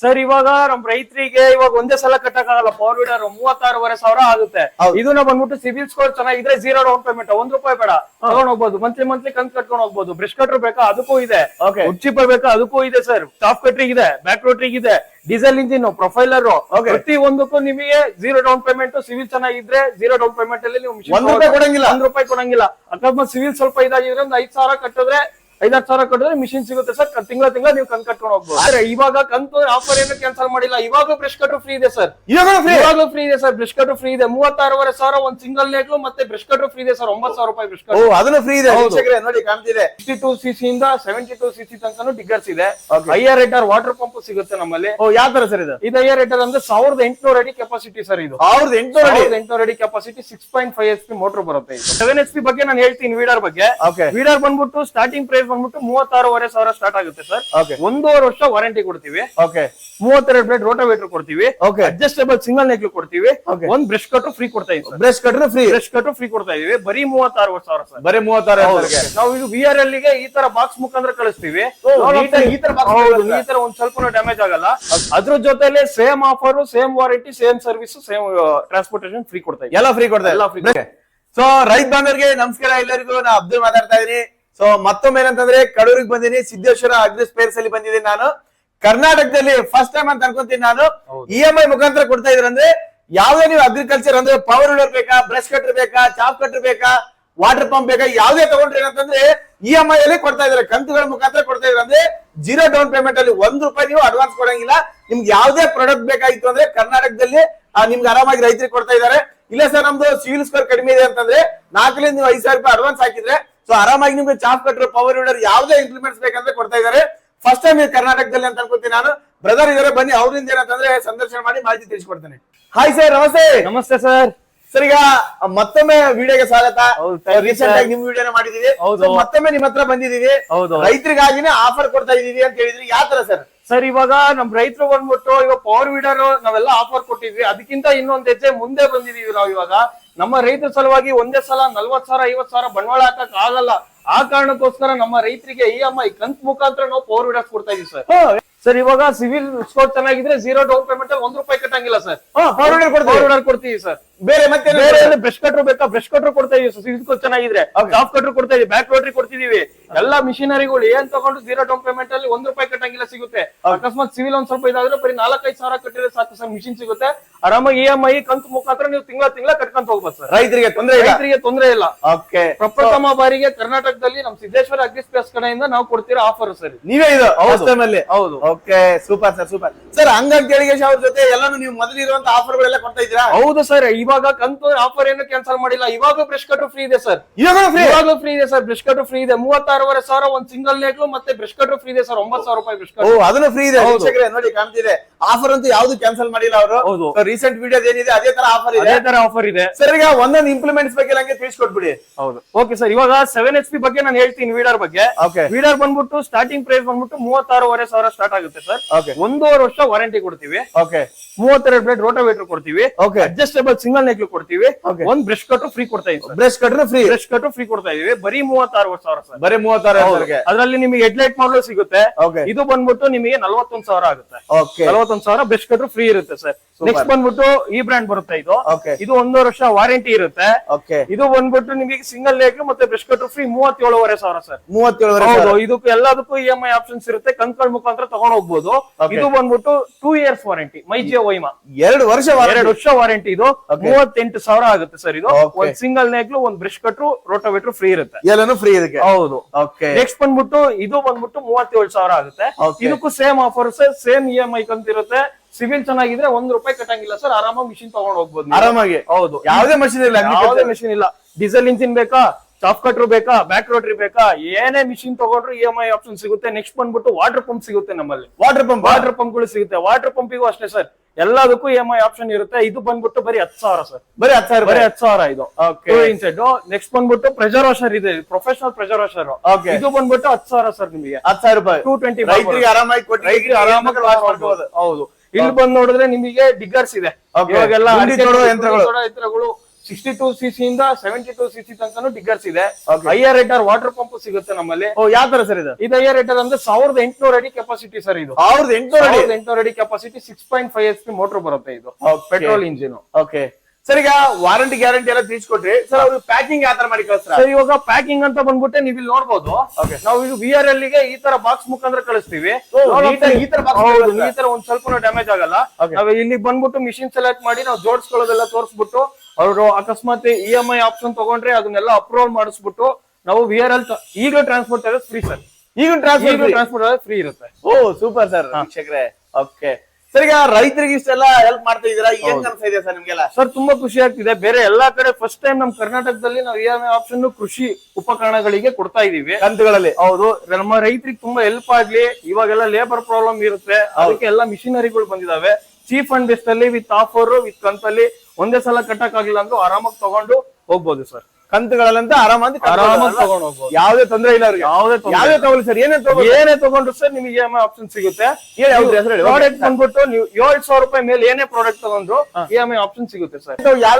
Sir ಇವಾಗ ನಮ್ ರೈತರಿಗೆ ಇವಾಗ ಒಂದೇ ಸಲ ಕಟ್ಟಕ್ಕಾಗಲ್ಲ. ಪವರ್ ವೀಡರ್ ಮೂವತ್ತಾರೂವರೆ ಸಾವಿರ ಆಗುತ್ತೆ. ಇದನ್ನ ಬಂದ್ಬಿಟ್ಟು ಸಿಬಿಲ್ ಸ್ಕೋರ್ ಚೆನ್ನಾಗಿದ್ರೆ ಜೀರೋ ಡೌನ್ ಪೇಮೆಂಟ್ ಒಂದ್ ರೂಪಾಯಿ ಬೇಡ. ತಗೊಂಡ್ ಹೋಗ್ಬೋದು. ಮಂತ್ಲಿ ಮಂತ್ಲಿ ಕಂತ್ ಕಟ್ಕೊಂಡು ಹೋಗ್ಬೋದು. ಬ್ರಷ್ ಕಟ್ರ್ ಬೇಕಾ? ಅದಕ್ಕೂ ಇದೆ. ಉಚ್ಚಿಪರ್ ಬೇಕಾ? ಅದಕ್ಕೂ ಇದೆ ಸರ್ ಟಾಪ್ ಕಟ್ರಿಗೆ ಇದೆ. ಬ್ಯಾಕ್ ರೋಟ್ರಿಗೆ ಇದೆ. Diesel engine profiler. ಪ್ರತಿ ಒಂದಕ್ಕೂ ನಿಮಗೆ ಜೀರೋ ಡೌನ್ ಪೇಮೆಂಟ್ ಸಿವಿಲ್ ಚೆನ್ನಾಗಿದ್ರೆ ಜೀರೋ ಡೌನ್ ಪೇಮೆಂಟ್ ಅಲ್ಲಿ ನೀವು ಒಂದ್ ರೂಪಾಯಿ ಕೊಡಂಗಿಲ್ಲ? ಒಂದ್ ರೂಪಾಯಿ ಕೊಡಂಗಿಲ್ಲ. ಅಕಸ್ಮಾತ್ ಸಿವಿಲ್ ಸ್ವಲ್ಪ ಇದಾಗಿದ್ರೆ ಒಂದ್ ಐದ್ ಸಾವಿರ ಕಟ್ಟಿದ್ರೆ ಐದಾರು ಸಾವಿರ ಕಟ್ಟಿದ್ರೆ ಮಿಷಿನ್ ಸಿಗುತ್ತೆ ಸರ್. ತಿಂಗಳ ತಿಂಗಳ ನೀವು ಕಂತ್ ಕಟ್ಕೊಂಡು ಹೋಗ್ಬೋದು. ಆದ್ರೆ ಇವಾಗ ಕಂತು ಆಫರ್ ಏನು ಕ್ಯಾನ್ಸಲ್ ಮಾಡಿಲ್ಲ. ಇವಾಗ ಬ್ರಷ್ ಕಟ್ರು ಫ್ರೀ ಇದೆ ಸರ್. ಇವಾಗ ಫ್ರೀ ಇವಾಗಲೂ ಫ್ರೀ ಇದೆ ಸರ್. ಬ್ರಷ್ ಕಟ್ರು ಫ್ರೀ ಇದೆ. ಮೂವತ್ತಾರೂವರೆ ಸಾವಿರ ಒಂದ್ ಸಿಂಗಲ್ ನೇಗ್ಲು ಮತ್ತೆ ಬ್ರಷ್ ಕಟ್ರು ಫ್ರೀ ಇದೆ ಸರ್. ಒಂಬತ್ತು ಸಾವಿರ ರೂಪಾಯಿ ಬ್ರಷ್ ಓ ಕಟ್ರು ಅದನ್ನು ಫ್ರೀ ಇದೆ. ನೋಡಿ ಕಾಣ್ತಿದೆ. ಸಿಕ್ಸ್ಟಿ ಟೂ ಸಿಸಿ ಇಂದ ಸೆವೆಂಟಿ ಟೂ ಸಿಸಿ ತನಕನು ಡಿಗ್ಗರ್ಸ್ ಇದೆ. ಐಆರ್ ರೇಟರ್ ವಾಟರ್ ಪಂಪ್ ಸಿಗುತ್ತೆ ನಮ್ಮಲ್ಲಿ. ಓ ಯಾವ ತರ ಸರ್ ಇದು? ಇದು ಐಆರ್ ರೇಟರ್ ಅಂದ್ರೆ ಸಾವಿರದ ಎಂಟುನೂರ ಅಡಿ ಕೆಪಾಸಿಟಿ ಸರ್ ಇದು. ಸಾವಿರದ ಎಂಟುನೂರ ಎಂಟುನೂರ ಅಡಿ capacity six point five H P motor ಬರುತ್ತೆ ಸೆವೆನ್ ಎಚ್ ಪಿ ಬಗ್ಗೆ ನಾನು ಹೇಳ್ತೀನಿ ವೀಡರ್ ಬಗ್ಗೆ. ಓಕೆ ವೀಡರ್ ಬಂದ್ಬಿಟ್ಟು ಸ್ಟಾರ್ಟಿಂಗ್ ಪ್ರೈಸ್ ಬಂದ್ಬಿಟ್ಟು ಮೂವತ್ತಾರೂವರೆ ಸಾವಿರ ಸ್ಟಾರ್ಟ್ ಆಗುತ್ತೆ ಸರ್ ಒಂದೂವರೆ ವರ್ಷ ವಾರಂಟಿ ಕೊಡ್ತೀವಿ. ಓಕೆ ಮೂವತ್ತೆರಡು ಬ್ಲೇಡ್ ರೋಟೋವೇಟರ್ ಕೊಡ್ತೀವಿ. ಓಕೆ ಅಡ್ಜಸ್ಟೇಬಲ್ ಸಿಂಗಲ್ ನೆಕ್ಲು ಕೊಡ್ತೀವಿ. ಒಂದ್ ಬ್ರಷ್ ಕಟ್ಟು ಫ್ರೀ ಕೊಡ್ತಾ ಇದೀವಿ brush cut free brush cut free ಕೊಡ್ತಾ ಇದೀವಿ. ಬರೀ ಮೂವತ್ತಾರು ಸಾವಿರ ಸರ್ ಬರೀ ಮೂವತ್ತಾರು. ನಾವು ಇದು ವಿ ಆರ್ ಎಲ್ಗೆ ಈ ತರ ಬಾಕ್ಸ್ ಮುಖಾಂತರ ಕಳಿಸ್ತೀವಿ. ಈ ತರ ಒಂದ್ ಸ್ವಲ್ಪ ಡ್ಯಾಮೇಜ್ ಆಗಲ್ಲ. ಅದ್ರ ಜೊತೆಲೆ same offer same warranty same service same transportation free ಕೊಡ್ತಾ ಎಲ್ಲ ಫ್ರೀ ಕೊಡ್ತಾ ಎಲ್ಲ ಫ್ರೀ ಸೊ ರೈತ ಬಾಂಧವರಿಗೆ ನಮಸ್ಕಾರ ಎಲ್ಲರಿಗೂ. ನಾ ಅಬ್ದುಲ್ ಮಾತಾಡ್ತಾ ಇದೀನಿ. ಸೊ ಮತ್ತೊಮ್ಮೆ ಏನಂತಂದ್ರೆ ಕಡೂರಿಗೆ ಬಂದಿನಿ ಸಿದ್ದೇಶ್ವರ ಅಗ್ರಿ ಸ್ಪೇರ್ಸ್ ಅಲ್ಲಿ ಬಂದಿದ್ದೀನಿ ನಾನು. ಕರ್ನಾಟಕದಲ್ಲಿ ಫಸ್ಟ್ ಟೈಮ್ ಅಂತ ಅನ್ಕೊಂತೀನಿ ನಾನು. ಇ ಎಂ ಐ ಮುಖಾಂತರ ಕೊಡ್ತಾ ಇದ್ರ ಅಂದ್ರೆ ಯಾವ್ದೇ ನೀವು ಅಗ್ರಿಕಲ್ಚರ್ ಅಂದ್ರೆ ಪವರ್ ವೀಡರ್ ಬೇಕಾ ಬ್ರಷ್ ಕಟ್ರ್ ಬೇಕಾ ಚಾಪ್ ಕಟ್ರ್ ಬೇಕಾ ವಾಟರ್ ಪಂಪ್ ಬೇಕಾ ಯಾವ್ದೇ ತಗೊಂಡ್ರೆ ಏನಂತಂದ್ರೆ ಇ ಎಂ ಐ ಅಲ್ಲಿ ಕೊಡ್ತಾ ಇದಾರೆ ಕಂತುಗಳ ಮುಖಾಂತರ ಕೊಡ್ತಾ ಇದ್ರೆ ಅಂದ್ರೆ ಜೀರೋ ಡೌನ್ ಪೇಮೆಂಟ್ ಅಲ್ಲಿ ಒಂದ್ ರೂಪಾಯಿ ನೀವು ಅಡ್ವಾನ್ಸ್ ಕೊಡಂಗಿಲ್ಲ. ನಿಮ್ಗೆ ಯಾವ್ದೇ ಪ್ರಾಡಕ್ಟ್ ಬೇಕಾಗಿತ್ತು ಅಂದ್ರೆ ಕರ್ನಾಟಕದಲ್ಲಿ ನಿಮ್ಗೆ ಆರಾಮಾಗಿ ರೈತರಿಗೆ ಕೊಡ್ತಾ ಇದಾರೆ ಇಲ್ಲ ಸರ್ ನಮ್ದು ಸಿವಿಲ್ ಸ್ಕೋರ್ ಕಡಿಮೆ ಇದೆ ಅಂತಂದ್ರೆ ನಾಲ್ಕರಿಂದ ನೀವು ಐದು ಸಾವಿರ ರೂಪಾಯಿ ಅಡ್ವಾನ್ಸ್ ಹಾಕಿದ್ರೆ ಸೊ ಆರಾಮಾಗಿ ನಿಮ್ಗೆ ಚಾಪ್ ಕಟ್ಟರು ಪವರ್ ವಿಡರ್ ಯಾವ್ದೇ ಇಂಪ್ಲಿಮೆಂಟ್ಸ್ ಬೇಕಂದ್ರೆ ಕೊಡ್ತಾ ಇದಾರೆ ಫಸ್ಟ್ ಟೈಮ್ ಕರ್ನಾಟಕದಲ್ಲಿ ಅಂತ ಅನ್ಕೋತೀನಿ ನಾನು. ಬ್ರದರ್ ಇದಾರೆ ಬನ್ನಿ. ಅವ್ರಿಂದ ಏನಂತಂದ್ರೆ ಸಂದರ್ಶನ ಮಾಡಿ ಮಾಹಿತಿ ತಿಳಿಸ್ಕೊಡ್ತೇನೆ. ಹಾಯ್ ಸರ್ ನಮಸ್ತೆ. ನಮಸ್ತೆ ಸರ್ ಸರ್ ಈಗ ಮತ್ತೊಮ್ಮೆ ವಿಡಿಯೋಗೆ ಸ್ವಾಗತ. ರೀಸೆಂಟ್ ಆಗಿ ನಿಮ್ ವಿಡಿಯೋನ ಮಾಡಿದೀವಿ. ಮತ್ತೊಮ್ಮೆ ನಿಮ್ ಹತ್ರ ಬಂದಿದೀವಿ. ರೈತರಿಗಾಗಿನೇ ಆಫರ್ ಕೊಡ್ತಾ ಇದೀವಿ ಅಂತ ಹೇಳಿದ್ರಿ. ಯಾವ ತರ ಸರ್ ಸರ್ ಇವಾಗ ನಮ್ ರೈತರು ಬಂದ್ಬಿಟ್ಟು ಇವಾಗ ಪವರ್ ವೀಡರ್ ನಾವೆಲ್ಲ ಆಫರ್ ಕೊಟ್ಟಿದ್ವಿ. ಅದಕ್ಕಿಂತ ಇನ್ನೊಂದ್ ಹೆಜ್ಜೆ ಮುಂದೆ ಬಂದಿದೀವಿ ನಾವು ಇವಾಗ. ನಮ್ಮ ರೈತರ ಸಲುವಾಗಿ ಒಂದೇ ಸಲ ನಲ್ವತ್ ಸಾವಿರ ಐವತ್ ಸಾವಿರ ಬಂಡವಾಳ ಹಾಕಕ್ ಆಗಲ್ಲ. ಆ ಕಾರಣಕ್ಕೋಸ್ಕರ ನಮ್ಮ ರೈತರಿಗೆ ಈ ಎಂ ಐ ಕಂತ್ ಮುಖಾಂತರ ನಾವು ಪವರ್ ವೀಡರ್ಸ್ ಕೊಡ್ತಾ ಇದೀವಿ ಸರ್. ಸರ್ ಇವಾಗ ಸಿವಿಲ್ ಸ್ಕೋರ್ ಚೆನ್ನಾಗಿದ್ರೆ ಜೀರೋ ಡೌನ್ ಪೇಮೆಂಟ್ ಅಲ್ಲಿ ಒಂದ್ ರೂಪಾಯಿ ಕಟ್ಟಂಗಿಲ್ಲ ಸರ್. ಪವರ್ ವೀಡರ್ ಕೊಡ್ತೀವಿ. ಪವರ್ ವೀಡರ್ ಕೊಡ್ತೀವಿ ಸರ್. ಬೇರೆ ಮತ್ತೆ ಬೇರೆ ಬ್ರಷ್ ಕಟ್ರು ಬೇಕಾ? ಬ್ರಷ್ ಕಟ್ರು ಕೊಡ್ತಾ ಇದೀವಿ ಸಿವಿಲ್ ಸ್ಕೋರ್ ಚೆನ್ನಾಗಿದ್ರೆ. ಟಾಪ್ ಕಟ್ರು ಕೊಡ್ತಾ ಇದೀವಿ. ಬ್ಯಾಕ್ ರೋಟ್ರಿ ಕೊಡ್ತಿದೀವಿ. ಎಲ್ಲಾ ಮಿಷಿನರಿಗಳು ಏನ್ ತಗೊಂಡು ಜೀರೋ ಡೌನ್ ಪೇಮೆಂಟ್ ಅಲ್ಲಿ ಒಂದ್ ರೂಪಾಯಿ ಕಟ್ಟಂಗಿಲ್ಲ ಸಿಗುತ್ತೆ. ಅಕಸ್ಮಾತ್ ಸಿವಿಲ್ ಒಂದ್ ಸ್ವಲ್ಪ ಇದಾದ್ರೆ ಬರೀ ನಾಲ್ಕೈದು ಸಾವಿರ ಕಟ್ಟಿದ್ರೆ ಸಾಕು ಸರ್ ಮಿಷಿನ್ ಸಿಗುತ್ತೆ. ಆರಾಮಾಗಿ ಇ ಎಂ ಐ ಕಂತು ಮುಖಾಂತರ ನೀವು ತಿಂಗಳ ತಿಂಗಳ ಕಟ್ಕೊಂತ ಹೋಗ್ಬೋದು ಸರ್. ರೈತರಿಗೆ ತೊಂದರೆ ಇಲ್ಲ? ರೈತರಿಗೆ ತೊಂದರೆ ಇಲ್ಲ. ಓಕೆ ಪ್ರಪ್ರಥಮ ಬಾರಿಗೆ ಕರ್ನಾಟಕದಲ್ಲಿ ನಮ್ ಸಿದ್ದೇಶ್ವರ ಅಗ್ರಿ ಸ್ಪೇಸ್ ಕಡೆಯಿಂದ ನಾವು ಕೊಡ್ತಿರೋ ಆಫರ್ ಸರ್? ನೀವೇ ಇದು? ಹೌದು. ಫಸ್ಟ್ ಟೈಮ್ ಅಲ್ಲಿ? ಹೌದು. Okay super sir super sir ಹಂಗಾಗಿ ಹೇಳಿ ಅವ್ರ ಜೊತೆ ಎಲ್ಲಾನು ನೀವು ಮೊದಲಿರುವಂತ ಆಫರ್ ಗಳೆಲ್ಲ ಕೊಡ್ತಾ ಇದ್ದೀರಾ? ಹೌದು ಸರ್ ಇವಾಗ ಕಂತು ಆಫರ್ ಏನು ಕ್ಯಾನ್ಸಲ್ ಮಾಡಿಲ್ಲ. ಇವಾಗ ಬ್ರಷ್ ಕಟ್ ಫ್ರೀ ಇದೆ ಸರ್. ಇವಾಗ ಫ್ರೀ ಇವಾಗಲೂ ಫ್ರೀ ಇದೆ ಸರ್ ಬ್ರಷ್ ಕಟ್ ಫ್ರೀ ಇದೆ. ಮೂವತ್ತಾರೂವರೆ ಸಾವಿರ ಒಂದ್ ಸಿಂಗಲ್ ನೇಗ್ಲು ಮತ್ತೆ ಬ್ರಷ್ ಕಟ್ರು ಫ್ರೀ ಇದೆ ಸರ್ ಒಂಬತ್ತು ಸಾವಿರ ರೂಪಾಯಿ ಬ್ರಷ್ ಓ ಅದನ್ನು ಫ್ರೀ ಇದೆ ಹೌದು. ವೀಕ್ಷಕರೇ ನೋಡಿ ಕಾಣ್ತಿದೆ. ಆಫರ್ ಅಂತೂ ಯಾವ್ದು ಕ್ಯಾನ್ಸಲ್ ಮಾಡಿಲ್ಲ ಅವರು. ಹೌದು. ರೀಸೆಂಟ್ ವಿಡಿಯೋ ಏನಿದೆ ಅದೇ ತರ ಆಫರ್ ಇದೆ. ಅದೇ ತರ ಆಫರ್ ಇದೆ. ಸರ್ ಈಗ ಒಂದೊಂದು ಇಂಪ್ಲಿಮೆಂಟ್ಸ್ ಬಗ್ಗೆ ನಂಗೆ ತಿಳಿಸ್ಕೊಟ್ಬಿಡಿ. ಹೌದು. ಓಕೆ ಸರ್ ಇವಾಗ ಸೆವೆನ್ ಎಚ್ ಪಿ ಬಗ್ಗೆ ನಾನು ಹೇಳ್ತೀನಿ ವೀಡರ್ ಬಗ್ಗೆ. ಓಕೆ ವೀಡರ್ ಬಂದ್ಬಿಟ್ಟು ಸ್ಟಾರ್ಟಿಂಗ್ ಪ್ರೈಸ್ ಬಂದ್ಬಿಟ್ಟು ಮೂವತ್ತಾರೂವರೆ ಸಾವಿರ ಸ್ಟಾರ್ಟ್ ಆಗುತ್ತೆ ಸರ್ ಓಕೆ ಒಂದೂವರೆ ವರ್ಷ ವಾರಂಟಿ ಕೊಡ್ತೀವಿ. ಓಕೆ ಮೂವತ್ತೆರಡು ಪ್ಲೇಟ್ ರೋಟೋವೇಟರ್ ಕೊಡ್ತೀವಿ. ಓಕೆ ಅಡ್ಜಸ್ಟೇಬಲ್ ಸಿಂಗಲ್ ನೆಕ್ಲು ಕೊಡ್ತೀವಿ. Okay. ಒಂದ್ ಬ್ರಷ್ ಕಟ್ ಫ್ರೀ ಕೊಡ್ತಾ ಇದ್ದೀವಿ brush cutter free brush cut free ಕೊಡ್ತಾ ಇದೀವಿ. ಬರೀ ಮೂವತ್ತಾರು ಸಾವಿರ ಸರ್ ಬರೀ ಮೂವತ್ತಾರು ಅದರಲ್ಲಿ ನಿಮಗೆ ಹೆಡ್ಲೈಟ್ ಮಾಡಲು ಸಿಗುತ್ತೆ. ಇದು ಬಂದ್ಬಿಟ್ಟು ನಿಮಗೆ ನಲ್ವತ್ತೊಂದ್ ಸಾವಿರ ಆಗುತ್ತೆ. ನಲವತ್ತೊಂದ್ ಸಾವಿರ ಬೆಸ್ಟ್ ಕಟ್ರು ಫ್ರೀ ಇರುತ್ತೆ ಸರ್ ನೆಕ್ಸ್ಟ್ ಬಂದ್ಬಿಟ್ಟು ಈ ಬ್ರ್ಯಾಂಡ್ ಬರುತ್ತೆ ಇದು. ಇದು ಒಂದೂವರೆ ವರ್ಷ ವಾರಂಟಿ ಇರುತ್ತೆ. ಇದು ಬಂದ್ಬಿಟ್ಟು ನಿಮಗೆ ಸಿಂಗಲ್ ಲೇಕ್ ಮತ್ತೆ ಬ್ರಷ್ ಕಟ್ರು ಫ್ರೀ ಮೂವತ್ತೇಳುವರೆ ಸಾವಿರ ಸರ್ ಮೂವತ್ತೇಳು ಇದಕ್ಕೂ ಎಲ್ಲದಕ್ಕೂ ಇ ಎಂ ಐ ಆಪ್ಷನ್ಸ್ ಇರುತ್ತೆ. ಕಂತ್ಗಳ ಮುಖಾಂತರ ತಗೊಂಡ್ ಹೋಗ್ಬೋದು ಇದು ಬಂದ್ಬಿಟ್ಟು ಟೂ ಇಯರ್ಸ್ ವಾರಂಟಿ ಮೈಜಿಯ ವೈಮಾ ಎರಡು ವರ್ಷ ಎರಡು ವರ್ಷ ವಾರಂಟಿ ಇದು. ಮೂವತ್ತೆಂಟು ಸಾವಿರ ಆಗುತ್ತೆ ಸರ್ ಇದು. ಒಂದ್ ಸಿಂಗಲ್ ನೇಕ್ಲು ಒಂದ್ ಬ್ರಷ್ ಕಟ್ರು ರೋಟೋವೇಟ್ರು ಫ್ರೀ ಇರುತ್ತೆ. ಎಲ್ಲಾನು ಫ್ರೀ ಇದಕ್ಕೆ. ಹೌದು. ನೆಕ್ಸ್ಟ್ ಬಂದ್ಬಿಟ್ಟು ಇದು ಬಂದ್ಬಿಟ್ಟು ಮೂವತ್ತೇಳು ಸಾವಿರ ಆಗುತ್ತೆ. ಇದಕ್ಕೂ same offers same E M I ಕಂತಿರುತ್ತೆ. Civil ಚೆನ್ನಾಗಿದ್ರೆ ಒಂದ್ ರೂಪಾಯಿ ಕಟ್ಟಂಗಿಲ್ಲ ಸರ್ ಆರಾಮಾಗಿ ಮಿಷಿನ್ ತಗೊಂಡ್ ಹೋಗ್ಬೋದು. ಆರಾಮಾಗಿ. ಹೌದು. ಯಾವ್ದೇ ಮಷಿನ್ ಇಲ್ಲ ಯಾವ್ದೇ ಮಿಷಿನ್ ಇಲ್ಲ. ಡೀಸೆಲ್ ಇಂಜಿನ್ ಬೇಕಾ? ಚಾಪ್ ಕಟ್ರು ಬೇಕಾ? ಬ್ಯಾಕ್ ರೋಟ್ರಿ ಬೇಕಾ? ಏನೇ ಮಿಷಿನ್ ತಗೊಂಡ್ರು ಇ ಎಂ ಐ ಆಪ್ಷನ್ ಸಿಗುತ್ತೆ. ನೆಕ್ಸ್ಟ್ ಬಂದ್ಬಿಟ್ಟು ವಾಟರ್ ಪಂಪ್ ಸಿಗುತ್ತೆ ನಮ್ಮಲ್ಲಿ. ವಾಟರ್ ಪಂಪ್ ವಾಟರ್ ಪಂಪ್ಗಳು ಸಿಗುತ್ತೆ. ವಾಟರ್ ಪಂಪಿಗೂ ಅಷ್ಟೇ ಸರ್ ಎಲ್ಲದಕ್ಕೂ ಇ ಎಂ ಐ ಆಪ್ಷನ್ ಇರುತ್ತೆ. ಇದು ಬಂದ್ಬಿಟ್ಟು ಬರೀ ಹತ್ತು ಸಾವಿರ ಸರ್. ಬರೀ ಹತ್ತು ಸಾವಿರ ಬರೀ ಹತ್ತು ಸಾವಿರ ಇದು. ಇನ್ಸೈಡ್ ಇನ್ಸೆಟ್ ನೆಕ್ಸ್ಟ್ ಬಂದ್ಬಿಟ್ಟು ಪ್ರೆಷರ್ ವಾಷರ್ ಇದೆ. ಪ್ರೊಫೆಷನಲ್ ಪ್ರೆಷರ್ ವಾಷರ್ ಓಕೆ ಇದು ಬಂದ್ಬಿಟ್ಟು ಹತ್ತು ಸಾವಿರ ಸರ್ ನಿಮಗೆ. ಹತ್ತು ಸಾವಿರ ರೂಪಾಯಿ. ಟೂ ಟ್ವೆಂಟಿ ಆರಾಮಾಗಿ ಆರಾಮಾಗಿ ಹೌದು. ಇಲ್ಲಿ ಬಂದ್ ನೋಡಿದ್ರೆ ನಿಮಗೆ ಡಿಗ್ಗರ್ಸ್ ಇದೆ. ಯಂತ್ರಗಳು. ಸಿಕ್ಸ್ಟಿ ಟೂ ಸಿ ಸಿ ಇಂದ ಸೆವೆಂಟಿ ಟೂ ಸಿ ಸಿ ತನಕ ಡಿಗ್ಗರ್ಸ್ ಇದೆ. ಐಆರ್ ರೇಟರ್ ವಾಟರ್ ಪಂಪ್ ಸಿಗುತ್ತೆ ನಮ್ಮಲ್ಲಿ. ಓ ಯಾವ ತರ ಸರ್ ಇದು? ಇದು ಹೈಯರ್ ರೇಟರ್ ಅಂದ್ರೆ ಸಾವಿರದ ಎಂಟುನೂರ ಅಡಿ ಕೆಪಾಸಿಟಿ ಸರ್ ಇದು. ಸಾವಿರದ ಎಂಟುನೂರು ಎಂಟುನೂರ ಅಡಿ capacity six point five S P motor ಬರುತ್ತೆ ಇದು. ಪೆಟ್ರೋಲ್ ಇಂಜಿನ್ ಓಕೆ ಸರ್ ಈಗ ವಾರಂಟಿ ಗ್ಯಾರಂಟಿ ಎಲ್ಲ ತಿಳಿಸ್ಕೊಟ್ರಿ ಸರ್ ಅವ್ರಿಗೆ ಪ್ಯಾಕಿಂಗ್ ಯಾವ ತರ ಮಾಡಿ ಕಳಿಸ್ತಾರೆ? ಸರ್ ಇವಾಗ ಪ್ಯಾಕಿಂಗ್ ಅಂತ ಬಂದ್ಬಿಟ್ಟೆ ನೀವು ಇಲ್ಲಿ ನೋಡಬಹುದು ನಾವು ಇದು ವಿ ಆರ್ ಎಲ್ಗೆ ಈ ತರ ಬಾಕ್ಸ್ ಮುಖಾಂತರ ಕಳಿಸ್ತೀವಿ? ಈ ತರ ಒಂದ್ ಸ್ವಲ್ಪ ಡ್ಯಾಮೇಜ್ ಆಗಲ್ಲ. ನಾವು ಇಲ್ಲಿ ಬಂದ್ಬಿಟ್ಟು ಮಿಷಿನ್ ಸೆಲೆಕ್ಟ್ ಮಾಡಿ ನಾವು ಜೋಡಿಸ್ಕೊಳ್ಳೋದೆಲ್ಲ ತೋರಿಸ್ಬಿಟ್ಟು ಅವರು ಅಕಸ್ಮಾತ್ ಇ ಎಂ ಐ ಆಪ್ಷನ್ ತಗೊಂಡ್ರೆ ಅದನ್ನೆಲ್ಲ ಅಪ್ರೂವಲ್ ಮಾಡಿಸ್ಬಿಟ್ಟು ನಾವು ವಿ ಆರ್ ಎಲ್ ಈಗ ಟ್ರಾನ್ಸ್ಪೋರ್ಟ್ ಚಾರ್ಜಸ್ ಫ್ರೀ ಸರ್ ಈಗ ಟ್ರಾನ್ಸ್ಪೋರ್ಟ್ ಫ್ರೀ ಇರುತ್ತೆ. ಓ ಸೂಪರ್ ಸರ್ ವೀಕ್ಷಕರೇ. ಓಕೆ ಸರ್ ಈಗ ರೈತರಿಗೆ ಇಷ್ಟೆಲ್ಲ ಹೆಲ್ಪ್ ಮಾಡ್ತಾ ಇದೀರಾ ಏನ್ ಇದೆ ಸರ್ ನಿಮ್ಗೆಲ್ಲ? ಸರ್ ತುಂಬಾ ಖುಷಿ ಆಗ್ತಿದೆ. ಬೇರೆ ಎಲ್ಲಾ ಕಡೆ ಫಸ್ಟ್ ಟೈಮ್ ನಮ್ ಕರ್ನಾಟಕದಲ್ಲಿ ನಾವು ಇ ಎಂ ಐ ಆಪ್ಷನ್ ಕೃಷಿ ಉಪಕರಣಗಳಿಗೆ ಕೊಡ್ತಾ ಇದೀವಿ ಕಂತುಗಳಲ್ಲಿ ಹೌದು. ನಮ್ಮ ರೈತರಿಗೆ ತುಂಬಾ ಹೆಲ್ಪ್ ಆಗ್ಲಿ. ಇವಾಗೆಲ್ಲ ಲೇಬರ್ ಪ್ರಾಬ್ಲಮ್ ಇರುತ್ತೆ. ಅದಕ್ಕೆ ಎಲ್ಲಾ ಮಿಷಿನರಿಗಳು ಬಂದಿದಾವೆ. ಚೀಪ್ ಅಂಡ್ ಬೆಸ್ಟ್ ಅಲ್ಲಿ ವಿತ್ ಆಫರ್ ವಿತ್ ಕಂತಲ್ಲಿ ಒಂದೇ ಸಲ ಕಟ್ಟಕ್ ಆಗಿಲ್ಲ ಅಂದ್ರೂ ಆರಾಮಾಗಿ ತಗೊಂಡು ಹೋಗ್ಬೋದು ಸರ್. ಕಂತುಗಳಲ್ಲಂತ ಆರಾಮಾಗಿ ಆರಾಮಾಗಿ ತಗೊಂಡು ಹೋಗ್ಬೋದು ಯಾವ್ದೇ ತೊಂದ್ರೆ ಇಲ್ಲ ಅವ್ರಿಗೆ. ಯಾವುದೇ ಯಾವ್ದೇ ತಗೊಳ್ಳಿ ಸರ್ ಏನೇ ತಗೊಳ್ಳಿ ಏನೇ ತಗೊಂಡ್ರು ಸರ್ ನಿಮಗೆ ಇ ಎಂ ಐ ಆಪ್ಷನ್ ಸಿಗುತ್ತೆ? ಹೇಳಿ ಅವ್ರ ಹೆಸರು ಹೇಳಿ ಪ್ರಾಡಕ್ಟ್ ಬಂದ್ಬಿಟ್ಟು ನೀವು ಏಳ್ ಸಾವಿರ ರೂಪಾಯಿ ಮೇಲೆ ಏನೇ ಪ್ರಾಡಕ್ಟ್ ತಗೊಂಡ್ರು ಇ ಎಂ ಐ ಆಪ್ಷನ್ ಸಿಗುತ್ತೆ ಸರ್. ಯಾವ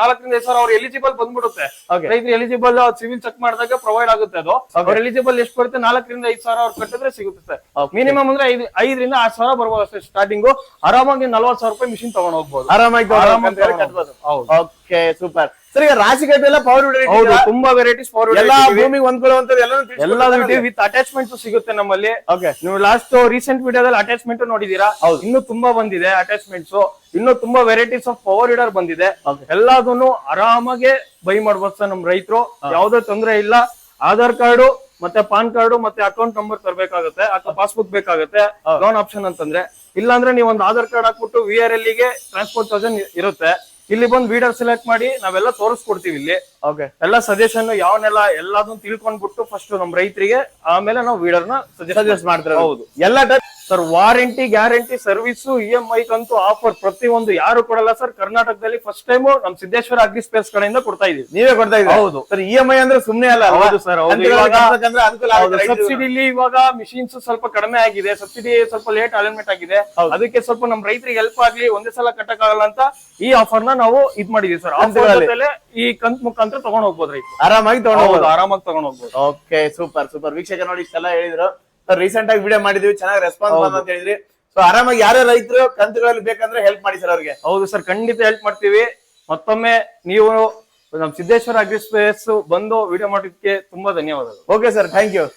ನಾಲ್ಕರಿಂದ ಐದು ಸಾವಿರ ಅವ್ರ ಎಲಿಜಿಬಲ್ ಬಂದ್ಬಿಡುತ್ತೆ. ರೈತರು ಎಲಿಜಿಬಲ್ ಸಿವಿಲ್ ಚೆಕ್ ಮಾಡಿದಾಗ ಪ್ರೊವೈಡ್ ಆಗುತ್ತೆ ಅದು. ಅವ್ರ ಎಲಿಜಿಬಲ್ ಎಷ್ಟು ಬರುತ್ತೆ? ನಾಲ್ಕರಿಂದ ಐದು ಸಾವಿರ ಅವ್ರು ಕಟ್ಟಿದ್ರೆ ಸಿಗುತ್ತೆ ಸರ್. ಮಿನಿಮಮ್ ಅಂದ್ರೆ ಐದು ಐದರಿಂದ ಆರು ಸಾವಿರ ಬರ್ಬೋದು ಅಷ್ಟೇ ಸ್ಟಾರ್ಟಿಂಗ್ ಆರಾಮಾಗಿ ನಲ್ವತ್ತು ಸಾವಿರ ರೂಪಾಯಿ ಮಿಷಿನ್ ತಗೊಂಡು ಹೋಗ್ಬೋದು. ಆರಾಮಾಗಿ ಆರಾಮಾಗಿ ಕಟ್ಬೋದು. ಓಕೆ ಸೂಪರ್ ಸರ್ ಈಗ ರಾಶಿ ಪವರ್ ಹೌದು ತುಂಬಾ ವೆರೈಟೀಸ್ ಪವರ್ ಎಲ್ಲಾ ಭೂಮಿಗೆ ಹೊಂದ್ಕೊಳ್ಳುವಂತದ್ದು ಎಲ್ಲ ಎಲ್ಲ ವಿತ್ ಅಟ್ಯಾಚ್ಮೆಂಟ್ ಸಿಗುತ್ತೆ ನಮ್ಮಲ್ಲಿ. ಓಕೆ ನೀವು ಲಾಸ್ಟ್ ರೀಸೆಂಟ್ ವಿಡಿಯೋದಲ್ಲಿ ಅಟ್ಯಾಚ್ಮೆಂಟ್ ನೋಡಿದೀರಾ ಹೌದು. ಇನ್ನು ತುಂಬಾ ಬಂದಿದೆ ಅಟ್ಯಾಚ್ಮೆಂಟ್ಸ್ ಇನ್ನು ತುಂಬಾ ವೆರೈಟೀಸ್ ಆಫ್ ಪವರ್ ರೀಡರ್ ಬಂದಿದೆ. ಎಲ್ಲದನ್ನು ಆರಾಮಾಗಿ ಬೈ ಮಾಡ್ಬೋದು ಸರ್ ನಮ್ ರೈತರು. ಯಾವ್ದೇ ತೊಂದರೆ ಇಲ್ಲ. ಆಧಾರ್ ಕಾರ್ಡು ಮತ್ತೆ ಪಾನ್ ಕಾರ್ಡು ಮತ್ತೆ ಅಕೌಂಟ್ ನಂಬರ್ ತರಬೇಕಾಗುತ್ತೆ ಅಥವಾ ಪಾಸ್ಬುಕ್ ಬೇಕಾಗುತ್ತೆ ಲೋನ್ ಆಪ್ಷನ್ ಅಂತಂದ್ರೆ. ಇಲ್ಲಾಂದ್ರೆ ನೀವು ಒಂದು ಆಧಾರ್ ಕಾರ್ಡ್ ಹಾಕ್ಬಿಟ್ಟು ವಿ ಆರ್ ಎಲ್ಗೆ ಟ್ರಾನ್ಸ್ಪೋರ್ಟ್ ಚಾರ್ಜನ್ ಇರುತ್ತೆ. ಇಲ್ಲಿ ಬಂದು ವೀಡರ್ ಸೆಲೆಕ್ಟ್ ಮಾಡಿ ನಾವೆಲ್ಲ ತೋರಿಸ್ಕೊಡ್ತೀವಿ ಇಲ್ಲಿ. ಓಕೆ ಎಲ್ಲ ಸಜೆಷನ್ ಯಾವನ್ನೆಲ್ಲ ಎಲ್ಲದನ್ನು ತಿಳ್ಕೊಂಡ್ಬಿಟ್ಟು ಫಸ್ಟ್ ನಮ್ ರೈತರಿಗೆ ಆಮೇಲೆ ನಾವು ವೀಡರ್ನ ಸಜೆಸ್ಟ್ ಮಾಡ್ತೇವೆ. ಮಾಡ್ತಾರೆ ಹೌದು. ಎಲ್ಲ type sir warranty guarantee service E M I ಕಂತು ಆಫರ್ ಪ್ರತಿಯೊಂದು ಯಾರು ಕೊಡಲ್ಲ ಸರ್. ಕರ್ನಾಟಕದಲ್ಲಿ ಫಸ್ಟ್ ಟೈಮ್ ನಮ್ ಸಿದ್ದೇಶ್ವರ ಅಗ್ರಿ ಸ್ಪೇಸ್ ಕಡೆಯಿಂದ ಕೊಡ್ತಾ ಇದೀವಿ. ನೀವೇ ಕೊಡ್ತಾ ಇದ್ದೀವಿ ಹೌದು. ಸರ್ ಇ ಎಂ ಐ ಅಂದ್ರೆ ಸುಮ್ನೆ ಅಲ್ಲ? ಹೌದು ಸರ್ ಸಬ್ಸಿಡಿಲಿ ಇವಾಗ ಮಿಷಿನ್ಸ್ ಸ್ವಲ್ಪ ಕಡಿಮೆ ಆಗಿದೆ. ಸಬ್ಸಿಡಿ ಸ್ವಲ್ಪ ಲೇಟ್ ಅಲೈನ್ಮೆಂಟ್ ಆಗಿದೆ. ಅದಕ್ಕೆ ಸ್ವಲ್ಪ ನಮ್ ರೈತರಿಗೆ ಹೆಲ್ಪ್ ಆಗ್ಲಿ ಒಂದೇ ಸಲ ಕಟ್ಟಕ್ಕಾಗಲ್ಲ ಅಂತ ಈ ಆಫರ್ನ ನಾವು ಇದ್ ಮಾಡಿದೀವಿ ಸರ್. ಆಫರ್ ಈ ಕಂತ್ ಮುಖಾಂತರ ತಗೊಂಡ್ ಹೋಗ್ಬೋದು ರೈತ ಆರಾಮಾಗಿ ತಗೊಂಡ್ ಹೋಗ್ಬೋದು. ಆರಾಮಾಗಿ ತಗೊಂಡ್ ಹೋಗ್ಬೋದು. ಓಕೆ ಸೂಪರ್ ಸೂಪರ್ ವೀಕ್ಷಕ ನೋಡಿ ಇಷ್ಟೆಲ್ಲ ಹೇಳಿದ್ರು. ಸರ್ ರೀಸೆಂಟ್ ಆಗಿ ವಿಡಿಯೋ ಮಾಡಿದ್ವಿ ಚೆನ್ನಾಗಿ ರೆಸ್ಪಾನ್ಸ್ ಬಂದ ಅಂತ ಹೇಳಿದ್ರಿ. ಸೊ ಆರಾಮಾಗಿ ಯಾರೇ ರೈತರು ಕಂತುಗಳಲ್ಲಿ ಬೇಕಂದ್ರೆ ಹೆಲ್ಪ್ ಮಾಡಿ ಸರ್ ಅವ್ರಿಗೆ. ಹೌದು ಸರ್ ಖಂಡಿತ ಹೆಲ್ಪ್ ಮಾಡ್ತೀವಿ. ಮತ್ತೊಮ್ಮೆ ನೀವು ನಮ್ ಸಿದ್ದೇಶ್ವರ ಅಗ್ರಿ ಸ್ಪೇಸ್ ಬಂದು ವಿಡಿಯೋ ಮಾಡೋದಕ್ಕೆ ತುಂಬಾ ಧನ್ಯವಾದಗಳು. Okay sir thank you